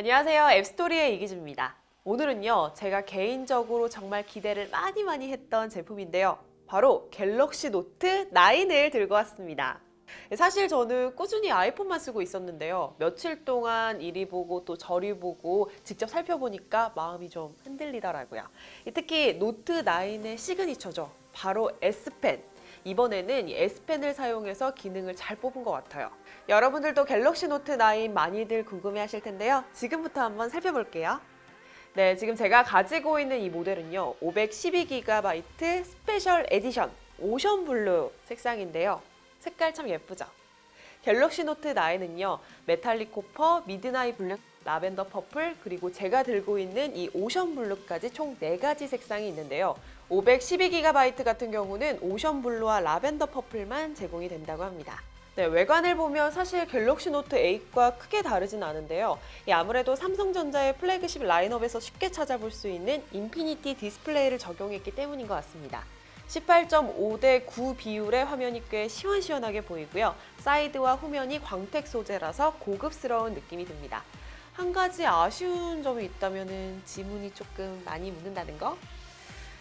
안녕하세요. 앱스토리의 이기주입니다. 오늘은요, 제가 개인적으로 정말 기대를 많이 많이 했던 제품인데요. 바로 갤럭시 노트 9을 들고 왔습니다. 사실 저는 꾸준히 아이폰만 쓰고 있었는데요. 며칠 동안 이리 보고 또 저리 보고 직접 살펴보니까 마음이 좀 흔들리더라고요. 특히 노트 9의 시그니처죠. 바로 S펜. 이번에는 이 S펜을 사용해서 기능을 잘 뽑은 것 같아요. 여러분들도 갤럭시 노트 9 많이들 궁금해 하실 텐데요. 지금부터 한번 살펴볼게요. 네, 지금 제가 가지고 있는 이 모델은요. 512GB 스페셜 에디션 오션 블루 색상인데요. 색깔 참 예쁘죠? 갤럭시 노트 9은요. 메탈릭 코퍼, 미드나잇 블랙, 라벤더 퍼플, 그리고 제가 들고 있는 이 오션 블루까지 총 4가지 색상이 있는데요. 512GB 같은 경우는 오션 블루와 라벤더 퍼플만 제공이 된다고 합니다. 네, 외관을 보면 사실 갤럭시 노트 8과 크게 다르진 않은데요. 이 아무래도 삼성전자의 플래그십 라인업에서 쉽게 찾아볼 수 있는 인피니티 디스플레이를 적용했기 때문인 것 같습니다. 18.5 대 9 비율의 화면이 꽤 시원시원하게 보이고요. 사이드와 후면이 광택 소재라서 고급스러운 느낌이 듭니다. 한 가지 아쉬운 점이 있다면 지문이 조금 많이 묻는다는 거?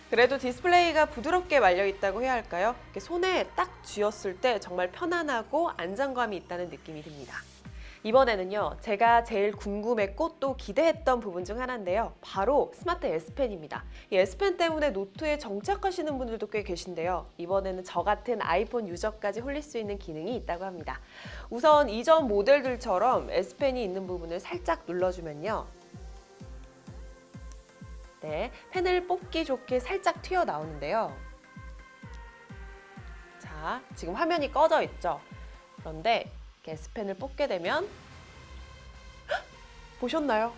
그래도 디스플레이가 부드럽게 말려 있다고 해야 할까요? 손에 딱 쥐었을 때 정말 편안하고 안정감이 있다는 느낌이 듭니다. 이번에는요, 제가 제일 궁금했고 또 기대했던 부분 중 하나인데요. 바로 스마트 S펜입니다. 이 S펜 때문에 노트에 정착하시는 분들도 꽤 계신데요. 이번에는 저 같은 아이폰 유저까지 홀릴 수 있는 기능이 있다고 합니다. 우선 이전 모델들처럼 S펜이 있는 부분을 살짝 눌러주면요. 네, 펜을 뽑기 좋게 살짝 튀어나오는데요. 자, 지금 화면이 꺼져 있죠? 그런데 S펜을 뽑게 되면 헉! 보셨나요?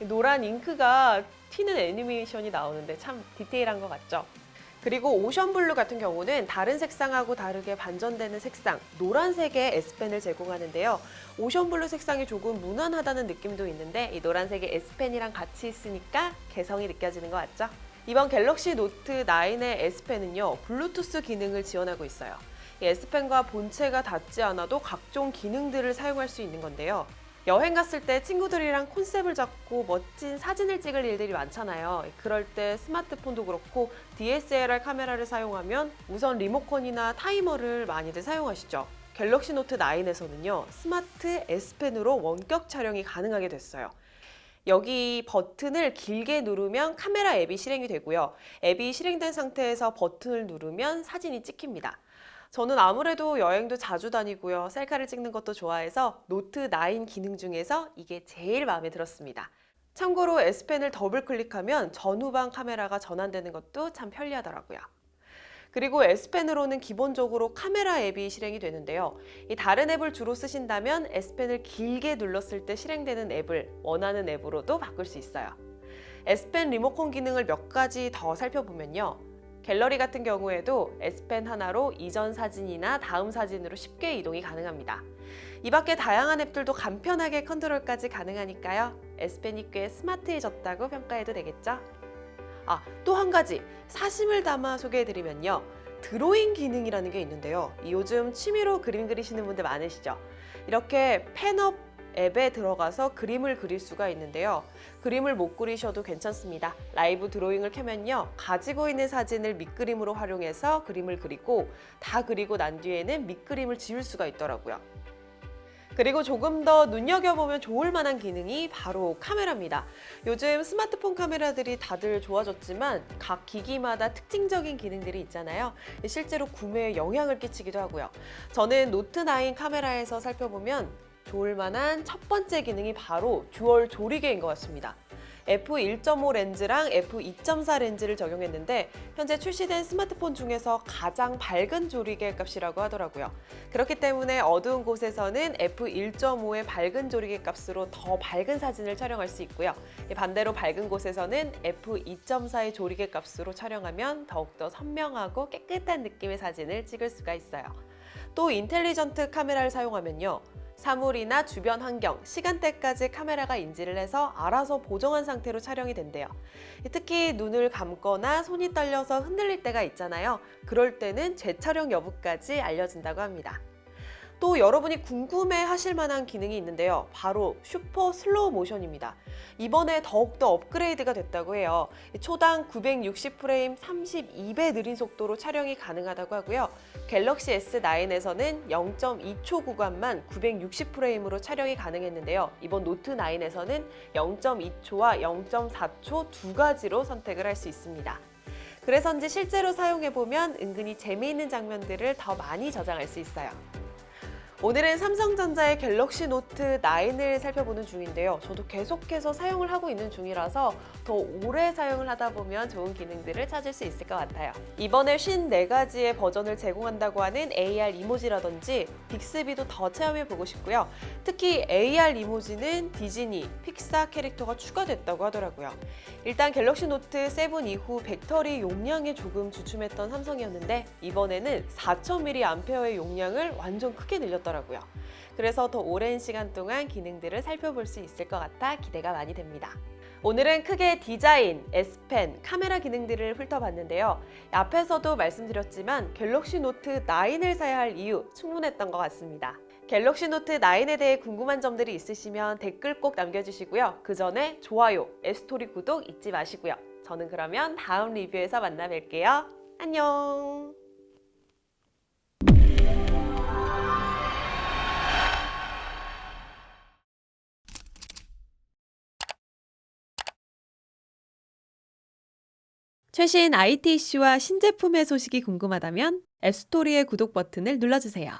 노란 잉크가 튀는 애니메이션이 나오는데 참 디테일한 것 같죠? 그리고 오션 블루 같은 경우는 다른 색상하고 다르게 반전되는 색상, 노란색의 S펜을 제공하는데요. 오션 블루 색상이 조금 무난하다는 느낌도 있는데 이 노란색의 S펜이랑 같이 있으니까 개성이 느껴지는 것 같죠? 이번 갤럭시 노트 9의 S펜은요, 블루투스 기능을 지원하고 있어요. 이 S펜과 본체가 닿지 않아도 각종 기능들을 사용할 수 있는 건데요. 여행 갔을 때 친구들이랑 콘셉트를 잡고 멋진 사진을 찍을 일들이 많잖아요. 그럴 때 스마트폰도 그렇고 DSLR 카메라를 사용하면 우선 리모컨이나 타이머를 많이들 사용하시죠. 갤럭시 노트 9에서는요, 스마트 S펜으로 원격 촬영이 가능하게 됐어요. 여기 버튼을 길게 누르면 카메라 앱이 실행이 되고요. 앱이 실행된 상태에서 버튼을 누르면 사진이 찍힙니다. 저는 아무래도 여행도 자주 다니고요. 셀카를 찍는 것도 좋아해서 노트 9 기능 중에서 이게 제일 마음에 들었습니다. 참고로 S펜을 더블 클릭하면 전후방 카메라가 전환되는 것도 참 편리하더라고요. 그리고 S펜으로는 기본적으로 카메라 앱이 실행이 되는데요. 이 다른 앱을 주로 쓰신다면 S펜을 길게 눌렀을 때 실행되는 앱을 원하는 앱으로도 바꿀 수 있어요. S펜 리모컨 기능을 몇 가지 더 살펴보면요. 갤러리 같은 경우에도 S펜 하나로 이전 사진이나 다음 사진으로 쉽게 이동이 가능합니다. 이 밖에 다양한 앱들도 간편하게 컨트롤까지 가능하니까요. S펜이 꽤 스마트해졌다고 평가해도 되겠죠? 아, 또 한 가지 사심을 담아 소개해드리면요. 드로잉 기능이라는 게 있는데요. 이 요즘 취미로 그림 그리시는 분들 많으시죠? 이렇게 펜업 앱에 들어가서 그림을 그릴 수가 있는데요. 그림을 못 그리셔도 괜찮습니다. 라이브 드로잉을 켜면요. 가지고 있는 사진을 밑그림으로 활용해서 그림을 그리고 다 그리고 난 뒤에는 밑그림을 지울 수가 있더라고요. 그리고 조금 더 눈여겨보면 좋을 만한 기능이 바로 카메라입니다. 요즘 스마트폰 카메라들이 다들 좋아졌지만 각 기기마다 특징적인 기능들이 있잖아요. 실제로 구매에 영향을 끼치기도 하고요. 저는 노트9 카메라에서 살펴보면 좋을 만한 첫 번째 기능이 바로 듀얼 조리개인 것 같습니다. f1.5 렌즈랑 f2.4 렌즈를 적용했는데 현재 출시된 스마트폰 중에서 가장 밝은 조리개 값이라고 하더라고요. 그렇기 때문에 어두운 곳에서는 f1.5의 밝은 조리개 값으로 더 밝은 사진을 촬영할 수 있고요. 반대로 밝은 곳에서는 f2.4의 조리개 값으로 촬영하면 더욱더 선명하고 깨끗한 느낌의 사진을 찍을 수가 있어요. 또 인텔리전트 카메라를 사용하면요. 사물이나 주변 환경, 시간대까지 카메라가 인지를 해서 알아서 보정한 상태로 촬영이 된대요. 특히 눈을 감거나 손이 떨려서 흔들릴 때가 있잖아요. 그럴 때는 재촬영 여부까지 알려진다고 합니다. 또 여러분이 궁금해 하실 만한 기능이 있는데요. 바로 슈퍼 슬로우 모션입니다. 이번에 더욱더 업그레이드가 됐다고 해요. 초당 960프레임 32배 느린 속도로 촬영이 가능하다고 하고요. 갤럭시 S9에서는 0.2초 구간만 960프레임으로 촬영이 가능했는데요. 이번 노트 9에서는 0.2초와 0.4초 두 가지로 선택을 할 수 있습니다. 그래서인지 실제로 사용해보면 은근히 재미있는 장면들을 더 많이 저장할 수 있어요. 오늘은 삼성전자의 갤럭시 노트 9을 살펴보는 중인데요. 저도 계속해서 사용을 하고 있는 중이라서 더 오래 사용을 하다 보면 좋은 기능들을 찾을 수 있을 것 같아요. 이번에 54가지의 버전을 제공한다고 하는 AR 이모지라든지 빅스비도 더 체험해보고 싶고요. 특히 AR 이모지는 디즈니, 픽사 캐릭터가 추가됐다고 하더라고요. 일단 갤럭시 노트 7 이후 배터리 용량에 조금 주춤했던 삼성이었는데 이번에는 4000mAh의 용량을 완전 크게 늘렸 더라고요. 그래서 더 오랜 시간 동안 기능들을 살펴볼 수 있을 것 같아 기대가 많이 됩니다. 오늘은 크게 디자인, S펜, 카메라 기능들을 훑어봤는데요. 앞에서도 말씀드렸지만 갤럭시 노트 9을 사야 할 이유 충분했던 것 같습니다. 갤럭시 노트 9에 대해 궁금한 점들이 있으시면 댓글 꼭 남겨주시고요. 그 전에 좋아요, 앱스토리 구독 잊지 마시고요. 저는 그러면 다음 리뷰에서 만나 뵐게요. 안녕! 최신 IT 이슈와 신제품의 소식이 궁금하다면 앱스토리의 구독 버튼을 눌러주세요.